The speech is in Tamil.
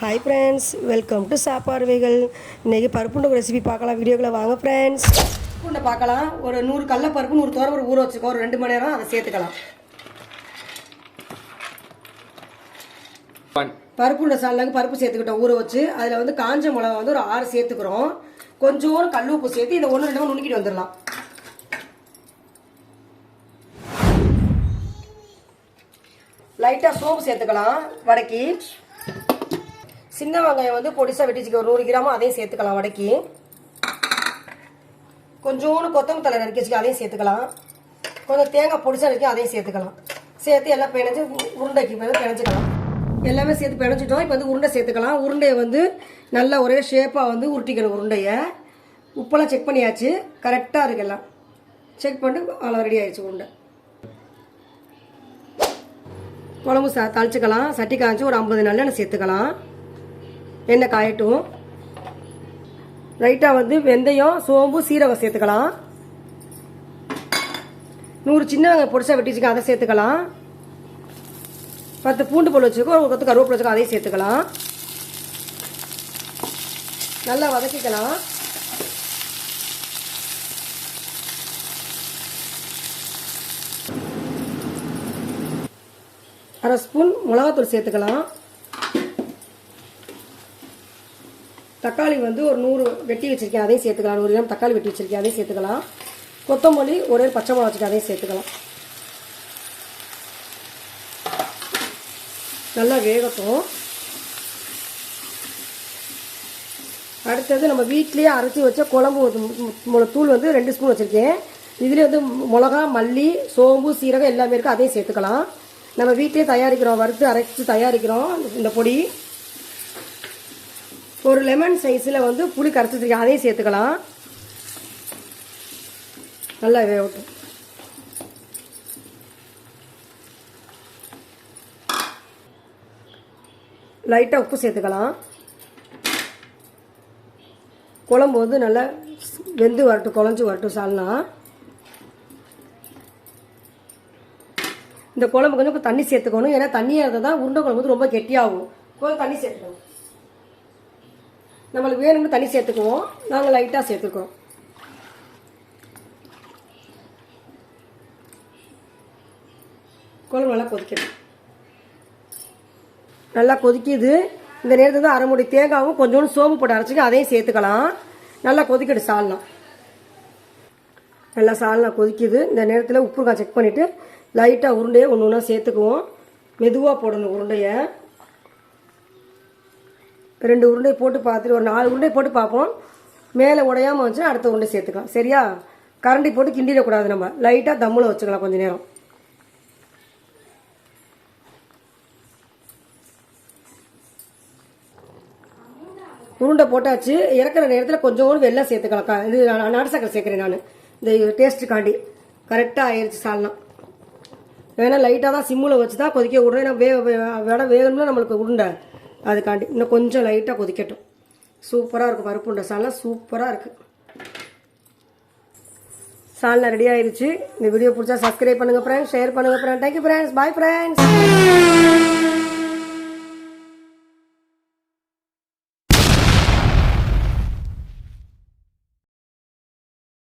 ஹாய் ஃப்ரெண்ட்ஸ் வெல்கம் டு சாப்பாடுவைகள் இன்றைக்கி பருப்புண்ட ரெசிபி பார்க்கலாம். வீடியோக்குள்ள வாங்க ஃப்ரெண்ட்ஸ் பூண்டை பார்க்கலாம். ஒரு நூறு கடல பருப்பு நூறு தோர ஒரு ஊற வச்சுக்கோ ஒரு ரெண்டு மணி நேரம் அதை சேர்த்துக்கலாம். பருப்புண்ட சாலாங்க பருப்பு சேர்த்துக்கிட்டோம். ஊற வச்சு அதில் வந்து காஞ்ச மிளகா வந்து ஒரு ஆறு சேர்த்துக்கிறோம். கொஞ்சோண்டு கல் உப்பு சேர்த்து இதை ஒன்று ரெண்டு நுணுக்கிட்டு வந்துடலாம். லைட்டாக சோப்பு சேர்த்துக்கலாம். வடக்கி சின்ன வெங்காயம் வந்து பொடிசாக வெட்டிச்சுக்க. ஒரு நூறு கிராம் அதையும் சேர்த்துக்கலாம் வடக்கி. கொஞ்சோண்டு கொத்தமல்லி தலை நறுக்கி அதையும் சேர்த்துக்கலாம். கொஞ்சம் தேங்காய் பொடிசாக நறுக்கி அதையும் சேர்த்துக்கலாம். சேர்த்து எல்லாம் பிணைஞ்சு உருண்டைக்கு வந்து பிணைஞ்சிக்கலாம். எல்லாமே சேர்த்து பிணைஞ்சிட்டோம். இப்போ வந்து உருண்டை சேர்த்துக்கலாம். உருண்டையை வந்து நல்லா ஒரே ஷேப்பாக வந்து உருட்டிக்கணும் உருண்டையை. உப்பெல்லாம் செக் பண்ணியாச்சு. கரெக்டாக இருக்கலாம் செக் பண்ணிட்டு அவ்வளோ ரெடி ஆயிடுச்சு உருண்டை. குழம்பு சா தாளிச்சுக்கலாம். சட்டி காய்ச்சி ஒரு ஐம்பது நல்லெண்ணெய் சேர்த்துக்கலாம். எண்ணெய் காயட்டும். லைட்டாக வந்து வெந்தயம் சோம்பு சீரகம் சேர்த்துக்கலாம். நூறு சின்ன வெங்காயம் பொடிசா வெட்டிச்சுக்க அதை சேர்த்துக்கலாம். பத்து பூண்டு பொருள் வச்சுக்கோ ஒரு கொத்து கருவேப்பிலை வச்சுக்கோ அதையும் சேர்த்துக்கலாம். நல்லா வதக்கிக்கலாம். அரை ஸ்பூன் மிளகாத்தூள் சேர்த்துக்கலாம். தக்காளி வந்து ஒரு நூறு வெட்டி வச்சுருக்கேன் அதையும் சேர்த்துக்கலாம். நூறு கிராம் தக்காளி வெட்டி வச்சுருக்கேன் அதையும் சேர்த்துக்கலாம். கொத்தமல்லி ஒரே பச்சை மிளகா வச்சுருக்கேன் அதையும் சேர்த்துக்கலாம். நல்லா வேகட்டும். அடுத்தது நம்ம வீட்லேயே அரைச்சி வச்ச குழம்பு தூள் வந்து ரெண்டு ஸ்பூன் வச்சுருக்கேன். இதுலேயே வந்து மிளகா மல்லி சோம்பு சீரகம் எல்லாமே இருக்குது அதையும் சேர்த்துக்கலாம். நம்ம வீட்டிலே தயாரிக்கிறோம் வறுத்து அரைச்சி தயாரிக்கிறோம் இந்த பொடி. ஒரு லெமன் சைஸில் வந்து புளி கரைச்சி வச்சுருக்கேன் அதையும் சேர்த்துக்கலாம். நல்லா வேகட்டும் லைட்டாக உப்பு சேர்த்துக்கலாம். குழம்பு வந்து நல்லா வெந்து வரட்டும் குழஞ்சி வரட்டும் சால்னா. இந்த குழம்பு கொஞ்சம் தண்ணி சேர்த்துக்கணும். ஏன்னா தண்ணியாக இருந்தால் தான் உருண்டை குழம்பு வந்து ரொம்ப கெட்டியாகும். கொஞ்சம் தண்ணி சேர்த்துக்கணும். நம்மளுக்கு வேணும்னு தண்ணி சேர்த்துக்குவோம். நாங்கள் லைட்டாக சேர்த்துக்குவோம் குழம்பு நல்லா கொதிக்கணும் நல்லா கொதிக்கிது. இந்த நேரத்தில் தான் அரைமுடி தேங்காவும் கொஞ்சோண்டு சோம்பு போட்டு அரைச்சிக்க அதையும் சேர்த்துக்கலாம். நல்லா கொதிக்கட்டு சால்னா. நல்லா சால்னா கொதிக்குது. இந்த நேரத்தில் உப்பு செக் பண்ணிவிட்டு லைட்டாக உருண்டையை ஒன்று ஒன்றா சேர்த்துக்குவோம். மெதுவாக போடணும் உருண்டையை. ரெண்டு உருண்டை போட்டு பார்த்துட்டு ஒரு நாலு உருண்டை போட்டு பார்ப்போம். மேலே உடையாமல் வந்துச்சுன்னா அடுத்த உருண்டை சேர்த்துக்கலாம். சரியா? கரண்டி போட்டு கிண்டிடக்கூடாது நம்ம. லைட்டாக தம்மில் வச்சுக்கலாம் கொஞ்ச நேரம். உருண்டை போட்டாச்சு. இறக்குற நேரத்தில் கொஞ்சோண்டு வெள்ளம் சேர்த்துக்கலாம். க- இது நான் நாட்டு சக்கரை சேர்க்குறேன் நான். இந்த டேஸ்ட்டுக்காண்டி கரெக்டாக ஆயிடுச்சு சால்னா. வேணால் லைட்டாக தான் சிம்மில் வச்சு தான் கொதிக்க விடுறேன் வே வே- வேகணும்னா நம்மளுக்கு உருண்டை. அதுக்காண்டி இன்னும் கொஞ்சம் லைட்டாக கொதிக்கட்டும். சூப்பராக இருக்கும் பருப்புண்ட சால்லாம் சூப்பராக இருக்குது சால்னா ரெடி ஆயிடுச்சு இந்த வீடியோ பிடிச்சா சப்ஸ்கிரைப் பண்ணுங்கள் ஃப்ரெண்ட்ஸ் ஷேர் பண்ணுங்கள் friend thank you friends bye friends